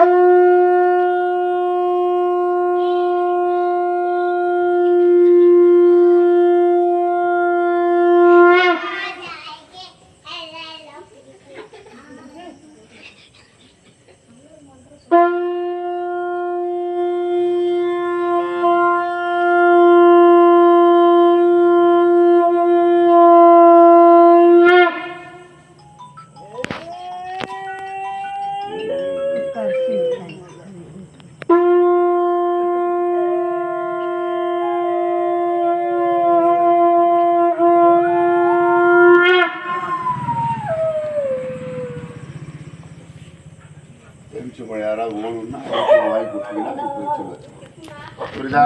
Oh. புரியுதா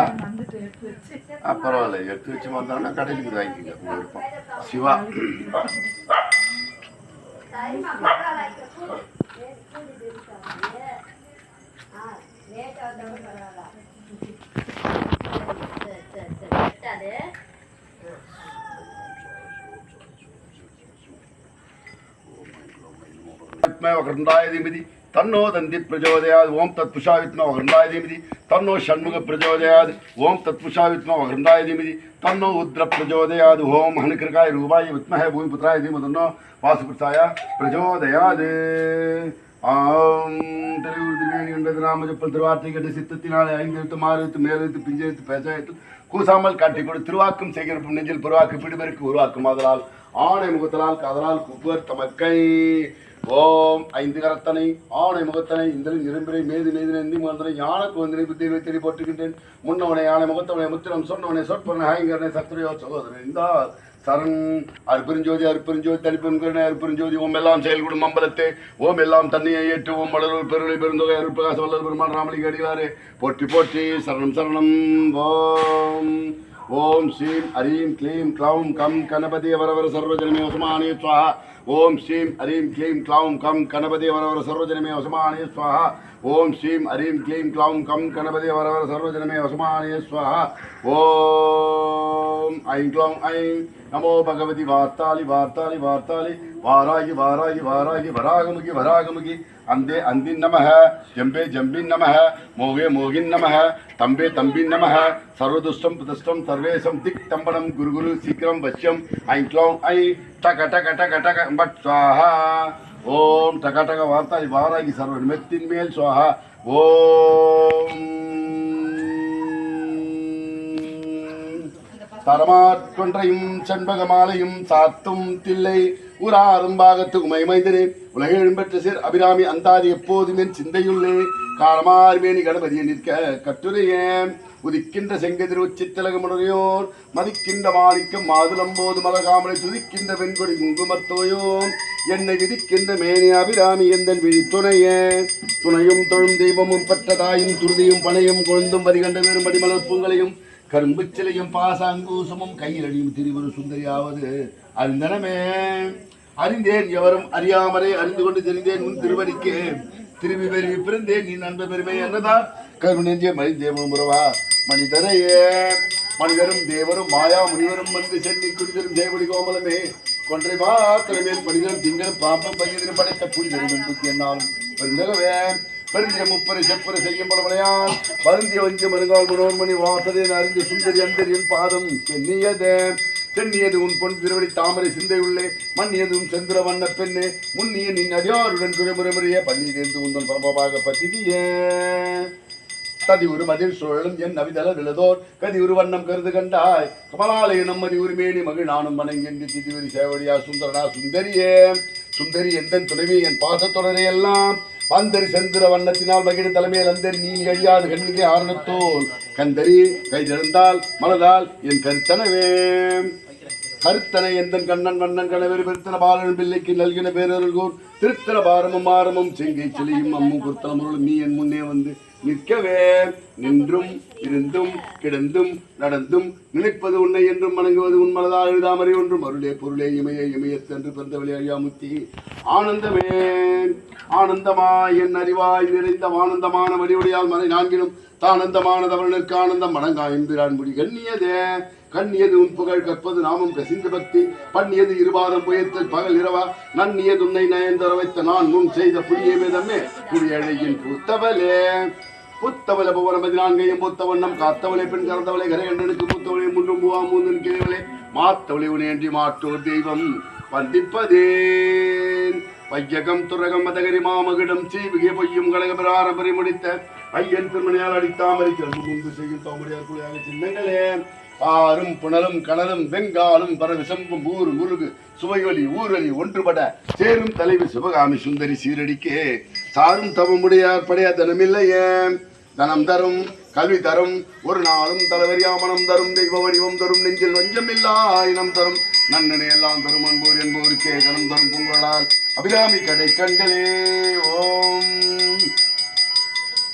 ஆ பரவாயில்ல எடுத்து வச்சு வந்தாங்கன்னா கடையில் போய் வாங்கிக்கோங்க உங்கள் விருப்பம் சிவா வகண்டாய தீமதி தன்னோ தன்னோ தந்தித் பிரஜோதயாது ஓம் தத்புஷா வித்மா வகண்டாய தீமதி தன்னோ ஷண்முக பிரச்சோதயாது ஓம் தத்புஷா புஷாவித்மா வகண்டாய தீமதி தன்னோ உத்ர பிரச்சோதயாது ஓம் ஹனுக்கிருகாய ரூபாய வித்மஹே பூமிபுத்ராய தீம தன்னோ வாசுபுத்தாய பிரச்சோதயாது ஆம். திருவுரு திருவேணி என்பது ராமஜப்பல் திருவார்த்தை கேட்டு சித்தத்தினாலே ஐந்து எழுத்து மாறு எழுத்து மேல் கூசாமல் காட்டிக் கொடு. திருவாக்கும் செய்கிறப்பும் நெஞ்சில் பெருவாக்கு பிடிபெருக்கு உருவாக்கும் அதனால் ஆணை முகத்தலால் கதலால் குப்பர் தமக்கை. ஓம் ஐந்து கரத்தனை ஆணை முகத்தனை இந்திரன் இரும்பிரை மேது மேது நந்தி முகந்தனை யான குவந்தனை புத்தியை தெளி போட்டுகின்றேன் முன்னவனை யானை முகத்தவனை முத்திரம் சொன்னவனை சொற்பனை ஹாயங்கரனை சத்திரையோ சகோதரன் இந்த சரண். அருப்பெருஞ்சோதி அருப்பெருஞ்சோதி தனிப்பெருங்கருணை அருப்பெருஞ்சோதி ஓம் எல்லாம் செயல்கூடும் அம்பலத்தை. ஓம் எல்லாம் தன்னையை ஏற்று ஓம் வளரூர் பெருளை பெருந்தொகை அருட்பிரகாச வல்லர் பெருமான் ராமலிங்க அடிகளாரே போற்றி போற்றி சரணம் சரணம் ஓம். ஓம் ஸ்ரீம் ஹரீம் க்ளீம் க்ளௌம் கம் கணபதி வரவர சர்வஜனமே வசமானே ஸ்வாஹா ஓம் ஸ்ரீம் ஹரீம் க்ளீம் க்ளௌம் கம் கணபதி வரவர சர்வஜனமே வசமானே ஸ்வாஹா ஓம் ஸ்ரீம் ஹரீம் க்ளீம் க்ளாம் கம் கணபதி வரவர சர்வஜனமே வசமானே ஸ்வஹா. ஓம் ஐம் க்ளாம் ஐம். நமோ பகவதி வார்த்தாளி வார்த்தாளி வார்த்தாளி வாராகி வாராகி வாராகி வராகமுகி வராகமுகி. அந்தே அந்தின் நமः ஜம்பே ஜம்பின் நமः மோகே மோகின் நமः தம்பே தம்பின் நமः சர்வதுஷ்டம் புதஷ்டம் சர்வேசம் திக் தம்பனம் குரு குரு சீக்கிரம் வசியம் ஐம் க்ளௌம் ஐ டக டக டக டக. பட் ஸ்வாஹா. ஓம் வார்த்தாய் டக வார்த்தாளி வாராகி சர்வ நிமித்தின் மேல் ஸ்வாஹா ஓம். செண்பக மாலையும் சாத்தும் தில்லை. உரா பாகத்து உமைமைந்தனே உலக எழும்பெற்ற சேர் அபிராமி அந்தாதி எப்போதுமே சிந்தையுள்ளே. காரமார்மேனி கணபதியை நிற்க கட்டுரையே. உதிக்கின்ற செங்கதிர் உச்சித்திலகமுடையோர் மதிக்கின்ற மாணிக்கம் மாதுளம்போது மலகாமலை துதிக்கின்ற வெண்கொடி குங்குமத்தோயோன் என்னை விதிக்கின்ற மேனி அபிராமி எந்தன் விழி துணையே? துணையும் தொழும் தெய்வமும் பெற்ற தாயும் துருதியும் பனையும் கொழுந்தும் வரிகண்ட வேறும் மடிமலர் பூங்களையும் கரும்பு சிலையும் பாசாங்கூசமும் கையில் அடியும் திரிவரு சுந்தரியாவது அறிந்தனமே. அறிந்தேன் எவரும் அறியாமலே அறிந்து கொண்டு தெரிந்தேன் உன் திருவடிக்கு. திரும்பி பெருவி பிறந்தேன் நீ நண்ப பெருமை என்னதான் கருணெஞ்சே தேவம் உறவா மனிதரையே. மனிதரும் தேவரும் மாயா முனிவரும் வந்து சென்னை குடிதரும் தேவடி கோமலமே. கொன்றை மாத்திரமேல் பணிகள் திங்களும் பாம்பும் பகிர்ந்து படைத்த புனிதரும் என்பது என்னாலும் பெருந்தகவே பெருந்திய முப்பரை செப்பரை செய்யும் பலமலையான் பருந்திய வஞ்சிய மருங்கால் மனோன்மணி வாசதேன் அறிந்து சுந்தரி அந்தரியின் பாதம் சென்னியதே. சென்னியது உன் பொன் திருவடி தாமரை சிந்தை உள்ளே. மன்னியது உன் செந்திர வண்ண பெண்ணே. முன்னிய நின் அடியாருடன் குறைமுறைமுறையே பள்ளி தேர்ந்து உந்தன் பரமபாக பசிதியே. ததி ஒரு மதில் சுழலும் என் நவிதல விழுதோர். கதி ஒரு வண்ணம் கருது கண்டாய். கமலாலய நம்மதி உரிமேனி மகிழ் நானும் மணங்கென்று திதிவரி சேவடியா சுந்தரனா சுந்தரியே. சுந்தரி எந்தன் துணைவி என் பாசத்தொடரை எல்லாம். பந்தரி செந்திர வண்ணத்தினால் மகிழ தலைமையில் அந்தரி நீ அழியாது கண்ணுக்கே ஆரணத்தோல் கந்தரி கை திறந்தால் மனதால் என் கருத்தனவே. கருத்தனை எந்தன் கண்ணன் வண்ணன் கணவர் பெருத்தன பாலன் பிள்ளைக்கு நல்கின பேரருள்கோர் திருத்தர பாரமும் ஆரமும் செங்கை செலியும் அம்மும் குத்தலமுருளும் நீ என் முன்னே வந்து நிற்கவே நின்றும் இருந்தும் கிடந்தும் நடந்தும் நினைப்பது உன்னை என்றும் வணங்குவது உன் மனதால் எழுதாமறை ஒன்றும் அருளே பொருளே இமய இமயத்தென்று பிறந்த விளையாமுத்தி ஆனந்தமே ஆனந்தமா என் அறிவாய் நிறைந்த ஆனந்தமான வடிவுடையால் மறை நான்கிலும் தானந்தமான தவறனுக்கு ஆனந்தம். மணங்காயம்பிரான் முடி கண்ணியதே கண்ணியது உன் புகழ் கற்பது நாமம் கசிந்து பக்தி. பண்ணியது இருபாதம் புயத்தில் பகல் இரவா நன்னியது உன்னை நயந்தர வைத்த நான் முன் செய்த புண்ணியமே தம்மே புரியழையின் பூத்தவலே புத்தவள புவன பதினான்கையும் புத்தவண்ணம் காத்தவளை பெண் கறந்தவளை கரையண்டனுக்கு புத்தவளை முன்றும் பூவா மூந்தன் கிளைவளை மாத்தவளை உனையன்றி மாற்றோர் தெய்வம் வந்திப்பதேன். வையகம் துரகம் மதகரி மாமகிடம் சீவிகை பொய்யும் கழகபிராரபரி முடித்த ஐயன் திருமணியால் அடித்தாமரை கிளம்பு முன்பு செய்யும் தோமுடியார் குழியாக சின்னங்களே. ஆறும் புனலும் கனலும் வெங்காலும் பரவிசம்பும் ஊர் முருகு சுவையொலி ஊரொலி ஒன்றுபட சேரும் தலைவி சிவகாமி சுந்தரி சீரடிக்கே. சாரும் தவமுடையார் படையா தனமில்லையே. தனம் தரும் கல்வி தரும் ஒரு நாளும் தலைவரியா மனம் தரும் தெய்வ வடிவம் தரும் நெஞ்சில் வஞ்சம் இல்லா இனம் தரும். நன்னனை எல்லாம் தரும் அன்போர் என்போருக்கே கணம் தரும் புங்களால் அபிராமி கடை கண்களே ஓம்.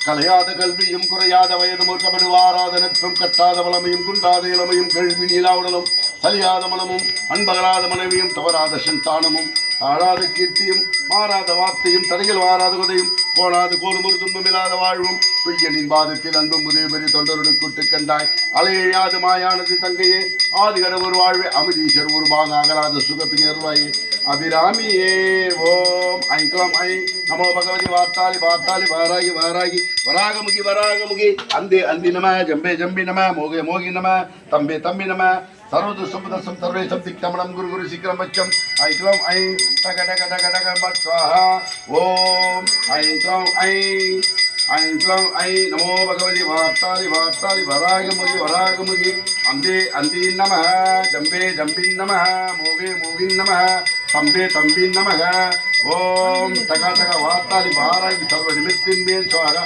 கலையாத கல்வியும் குறையாத வயதும் ஒருக்கப்படுவாராத நட்பும் கட்டாத வளமையும் குன்றாத இளமையும் கேள்வி நீலா உடலும் சலியாத மனமும் அன்பகலாத மனைவியும் தவறாத சந்தானமும். ஆடாத கீர்த்தியும் மாறாத வார்த்தையும் தடையில் வாராத குதையும் கோணாத துன்பம் இல்லாத வாழ்வும். பொய்யனின் பாதத்தில் அன்பும் உதவி தொண்டரோடு கூட்டு கண்டாய். அலையாது மாயானது தங்கையே ஆதி கடவுர் வாழ்வே அமிதீஷர் உருவாக அகலாத சுகப்பினர்வாயே அபிராமியே ஓம் ஐங்கலம் ஐ நமோ பகவதி வார்த்தாலி வார்த்தாலி வாராகி வாராகி. வராகமுகி வராகமுகி. அந்தே அந்தி நம ஜம்பே ஜம்பி நம மோகே மோகி நம தம்பே தம்பி நம. சர்வது சுபதசம் சர்வேசம் திக்தமனம் குரு குரு சீக்கிரம் பச்சம் ஐ ஐக்லம் ஐ டக டக டக டக பட் ஓம் ஐ ஐக்லம் ஐ ஐ ஐக்லம் ஐ. நமோ பகவதி வார்த்தாலி வார்த்தாலி வராகமுகி வராகமுகி. அந்தே அந்தி நம ஜம்பே ஜம்பின் நம மோகே மோகின் நம தம்பே தம்பின் நம ஓம் டக டக வார்த்தாலி வாராகி சர்வ நிமித்தின் மேல் சுவாகா